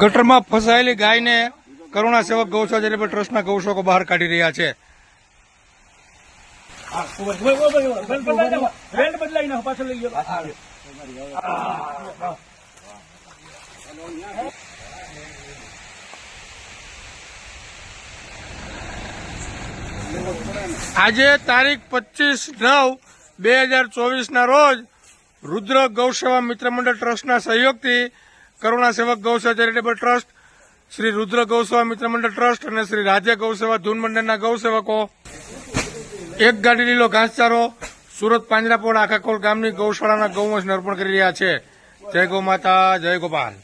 ગટરમાં ફસાયેલી ગાયને કરુણા સેવક ગૌશાળા ચેરિટેબલ ટ્રસ્ટના ગૌશકો બહાર કાઢી રહ્યા છે. આજે તારીખ પચીસ નવ બે હજાર ચોવીસના રોજ રુદ્ર ગૌસેવા મિત્ર મંડળ ટ્રસ્ટના સહયોગથી કરુણા સેવક ગૌસેવા ચેરિટેબલ ટ્રસ્ટ, શ્રી રુદ્ર ગૌસેવા મિત્ર મંડળ ટ્રસ્ટ અને શ્રી રાજ્ય ગૌસેવા ધૂન મંડળના ગૌસેવકો એક ગાડી લીલો ઘાસચારો, સુરત પાંજરાપોળ આખાકોલ ગામની ગૌશાળાના ગૌવંશને અર્પણ કરી રહ્યા છે. જય ગૌ માતા, જય ગોપાલ.